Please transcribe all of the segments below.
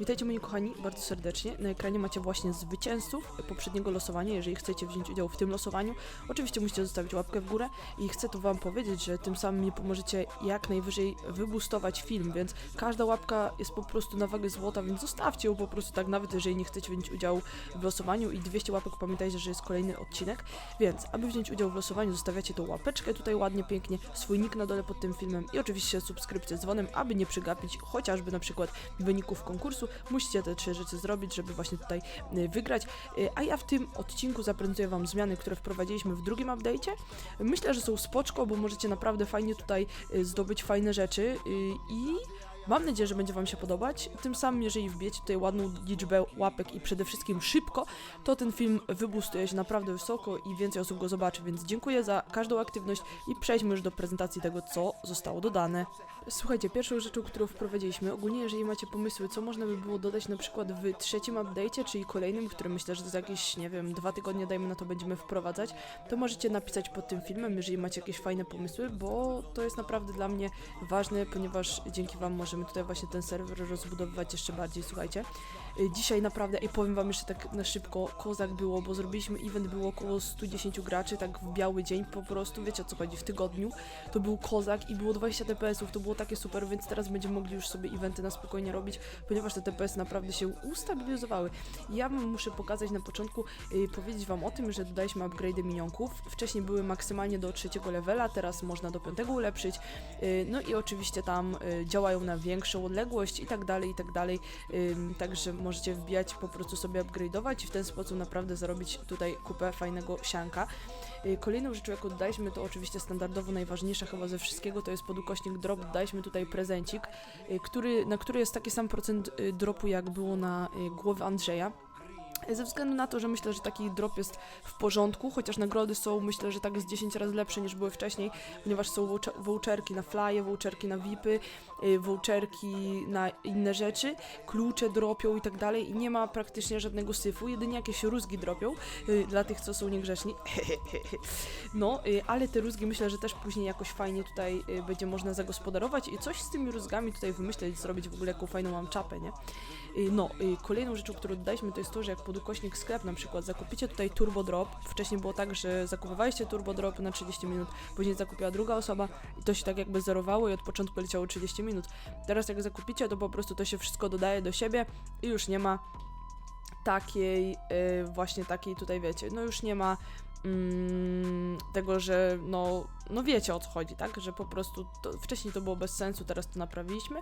Witajcie moi kochani, bardzo serdecznie. Na ekranie macie właśnie zwycięzców poprzedniego losowania, jeżeli chcecie wziąć udział w tym losowaniu. Oczywiście musicie zostawić łapkę w górę i chcę tu wam powiedzieć, że tym samym mi pomożecie jak najwyżej wybustować film, więc każda łapka jest po prostu na wagę złota, więc zostawcie ją po prostu tak, nawet jeżeli nie chcecie wziąć udziału w losowaniu i 200 łapek pamiętajcie, że jest kolejny odcinek, więc aby wziąć udział w losowaniu zostawiacie tą łapeczkę tutaj ładnie, pięknie, swój nick na dole pod tym filmem i oczywiście subskrypcję z dzwonem, aby nie przegapić chociażby na przykład wyników konkursu. Musicie te trzy rzeczy zrobić, żeby właśnie tutaj y, wygrać. Y, A ja w tym odcinku zaprezentuję Wam zmiany, które wprowadziliśmy w drugim update'cie. Myślę, że są spoczko, bo możecie naprawdę fajnie tutaj y, zdobyć fajne rzeczy i Mam nadzieję, że będzie Wam się podobać. Tym samym, jeżeli wbijecie tutaj ładną liczbę łapek i przede wszystkim szybko, to ten film wybustuje się naprawdę wysoko i więcej osób go zobaczy, więc dziękuję za każdą aktywność i przejdźmy już do prezentacji tego, co zostało dodane. Słuchajcie, pierwszą rzeczą, którą wprowadziliśmy, ogólnie jeżeli macie pomysły, co można by było dodać na przykład w trzecim update'cie, czyli kolejnym, który myślę, że za jakieś, nie wiem, dwa tygodnie, dajmy na to, będziemy wprowadzać, to możecie napisać pod tym filmem, jeżeli macie jakieś fajne pomysły, bo to jest naprawdę dla mnie ważne, ponieważ dzięki Wam możemy tutaj właśnie ten serwer rozbudowywać jeszcze bardziej, słuchajcie. Y, Dzisiaj naprawdę, i powiem wam jeszcze tak na szybko, kozak było, bo zrobiliśmy event, było około 110 graczy, tak w biały dzień po prostu, wiecie o co chodzi, w tygodniu. To był kozak i było 20 TPS-ów, to było takie super, więc teraz będziemy mogli już sobie eventy na spokojnie robić, ponieważ te TPS naprawdę się ustabilizowały. Ja wam muszę pokazać na początku, y, powiedzieć wam o tym, że dodaliśmy upgrade'y minionków. Wcześniej były maksymalnie do trzeciego levela, teraz można do piątego ulepszyć. Y, no i oczywiście tam działają na większą odległość i tak dalej, i tak dalej. Także możecie wbijać, po prostu sobie upgrade'ować i w ten sposób naprawdę zarobić tutaj kupę fajnego sianka. Y, Kolejną rzeczą, jaką dodaliśmy, to oczywiście standardowo najważniejsza chyba ze wszystkiego, to jest podukośnik drop. Dodaliśmy tutaj prezencik, y, który, na który jest taki sam procent y, dropu, jak było na y, głowie Andrzeja. Ze względu na to, że myślę, że taki drop jest w porządku, chociaż nagrody są myślę, że tak z 10 razy lepsze niż były wcześniej, ponieważ są voucher- voucherki na flye, voucherki na VIPy, y, voucherki na inne rzeczy, klucze dropią i tak dalej i nie ma praktycznie żadnego syfu, jedynie jakieś rózgi dropią y, dla tych, co są niegrzeczni. no, y, ale te rózgi myślę, że też później jakoś fajnie tutaj y, będzie można zagospodarować i coś z tymi rózgami tutaj wymyśleć, zrobić w ogóle jaką fajną mam czapę, nie? Y, No, y, kolejną rzeczą, którą dodaliśmy, to jest to, że jak pod ukośnik sklep na przykład zakupicie tutaj turbo drop, wcześniej było tak, że zakupowaliście turbo drop na 30 minut, później zakupiła druga osoba i to się tak jakby zerowało i od początku leciało 30 minut. Teraz jak zakupicie, to po prostu to się wszystko dodaje do siebie i już nie ma takiej, y, właśnie takiej tutaj wiecie, no już nie ma mm, tego, że no, no wiecie o co chodzi, tak? Że po prostu to, wcześniej to było bez sensu, teraz to naprawiliśmy.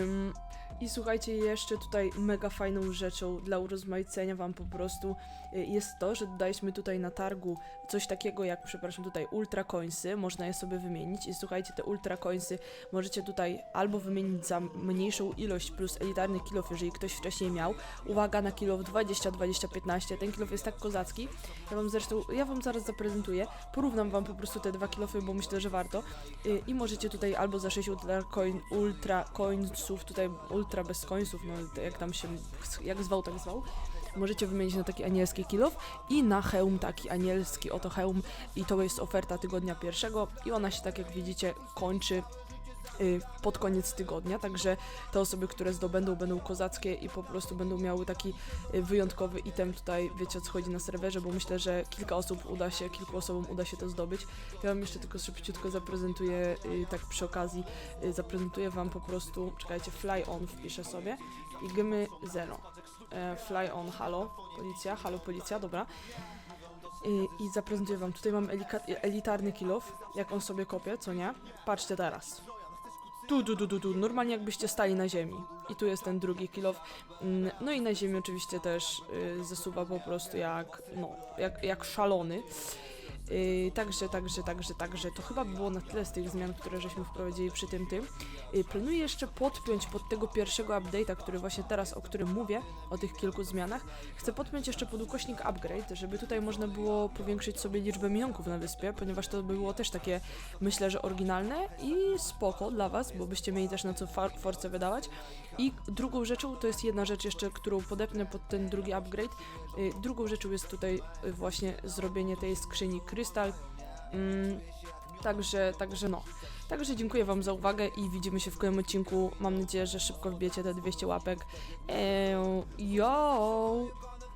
Ym, I słuchajcie, jeszcze tutaj mega fajną rzeczą dla urozmaicenia Wam po prostu y, jest to, że dodaliśmy tutaj na targu coś takiego jak, przepraszam, tutaj ultra coinsy, można je sobie wymienić i słuchajcie, te ultra coinsy możecie tutaj albo wymienić za mniejszą ilość plus elitarny kilof, jeżeli ktoś wcześniej miał. Uwaga na kilof 20, 20, 15, ten kilof jest tak kozacki. Ja Wam zresztą, ja Wam zaraz zaprezentuję, porównam Wam po prostu te dwa kilofy, bo myślę, że warto. Y, I możecie tutaj albo za 6 ultra, coin, ultra coinsów, tutaj ultra bez coinsów, no jak tam się, jak zwał, tak zwał. Możecie wymienić na taki anielski kilof i na hełm taki anielski, oto hełm i to jest oferta tygodnia pierwszego i ona się tak jak widzicie kończy pod koniec tygodnia, także te osoby, które zdobędą, będą kozackie i po prostu będą miały taki y, wyjątkowy item tutaj, wiecie o co chodzi na serwerze, bo myślę, że kilka osób uda się, kilku osobom uda się to zdobyć. Ja wam jeszcze tylko szybciutko zaprezentuję, y, tak przy okazji, y, zaprezentuję wam po prostu, czekajcie, fly on wpiszę sobie i gymy 0. E, fly on, halo, policja, halo, policja, dobra. I, I zaprezentuję wam, tutaj mam elitarny kilof, jak on sobie kopie, co nie? Patrzcie teraz. Tu, tu, tu, tu, tu, normalnie jakbyście stali na ziemi. I tu jest ten drugi kilof. Mm, No i na ziemi oczywiście też y, zasuwa po prostu jak, no, jak, jak szalony. Y, także, także, także, także to chyba by było na tyle z tych zmian, które żeśmy wprowadzili przy tym tym. Y, planuję jeszcze podpiąć pod tego pierwszego update'a, który właśnie teraz, o którym mówię, o tych kilku zmianach, chcę podpiąć jeszcze pod ukośnik upgrade, żeby tutaj można było powiększyć sobie liczbę minionków na wyspie, ponieważ to by było też takie, myślę, że oryginalne i spoko dla Was, bo byście mieli też na co force wydawać. I drugą rzeczą, to jest jedna rzecz jeszcze, którą podepnę pod ten drugi upgrade, y, drugą rzeczą jest tutaj y, właśnie zrobienie tej skrzyni Mm, Także, także no. Także dziękuję Wam za uwagę i widzimy się w kolejnym odcinku. Mam nadzieję, że szybko wbijecie te 200 łapek. Eee, yo!